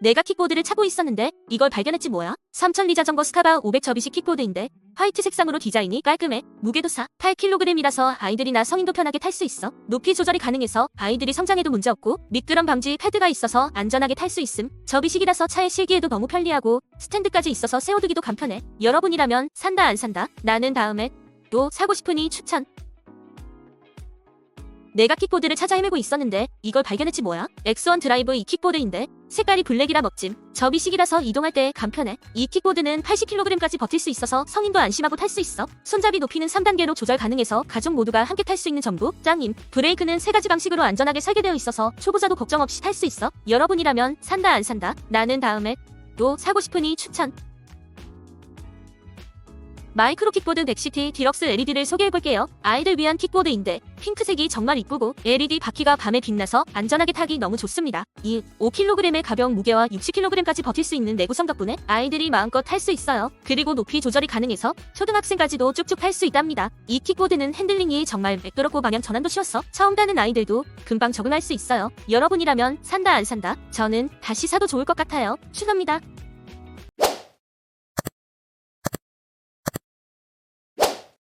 내가 킥보드를 차고 있었는데 이걸 발견했지 뭐야? 3000리 자전거 스카바 500 접이식 킥보드인데 화이트 색상으로 디자인이 깔끔해. 무게도 4, 8kg이라서 아이들이나 성인도 편하게 탈 수 있어. 높이 조절이 가능해서 아이들이 성장에도 문제 없고 미끄럼 방지 패드가 있어서 안전하게 탈 수 있음. 접이식이라서 차에 실기에도 너무 편리하고 스탠드까지 있어서 세워두기도 간편해. 여러분이라면 산다 안 산다? 나는 다음에 또 사고 싶으니 추천. 내가 킥보드를 찾아 헤매고 있었는데 이걸 발견했지 뭐야? 엑스원 드라이브 이 킥보드인데 색깔이 블랙이라 멋짐. 접이식이라서 이동할 때 간편해. 이 킥보드는 80kg까지 버틸 수 있어서 성인도 안심하고 탈 수 있어. 손잡이 높이는 3단계로 조절 가능해서 가족 모두가 함께 탈 수 있는 점도 짱임. 브레이크는 세 가지 방식으로 안전하게 설계되어 있어서 초보자도 걱정 없이 탈 수 있어. 여러분이라면 산다 안 산다? 나는 다음에 또 사고 싶으니 추천. 마이크로 킥보드 넥시티 디럭스 LED를 소개해볼게요. 아이들 위한 킥보드인데 핑크색이 정말 이쁘고 LED 바퀴가 밤에 빛나서 안전하게 타기 너무 좋습니다. 이 5kg의 가벼운 무게와 60kg까지 버틸 수 있는 내구성 덕분에 아이들이 마음껏 탈 수 있어요. 그리고 높이 조절이 가능해서 초등학생까지도 쭉쭉 탈 수 있답니다. 이 킥보드는 핸들링이 정말 매끄럽고 방향 전환도 쉬웠어. 처음 타는 아이들도 금방 적응할 수 있어요. 여러분이라면 산다 안 산다? 저는 다시 사도 좋을 것 같아요. 추천합니다.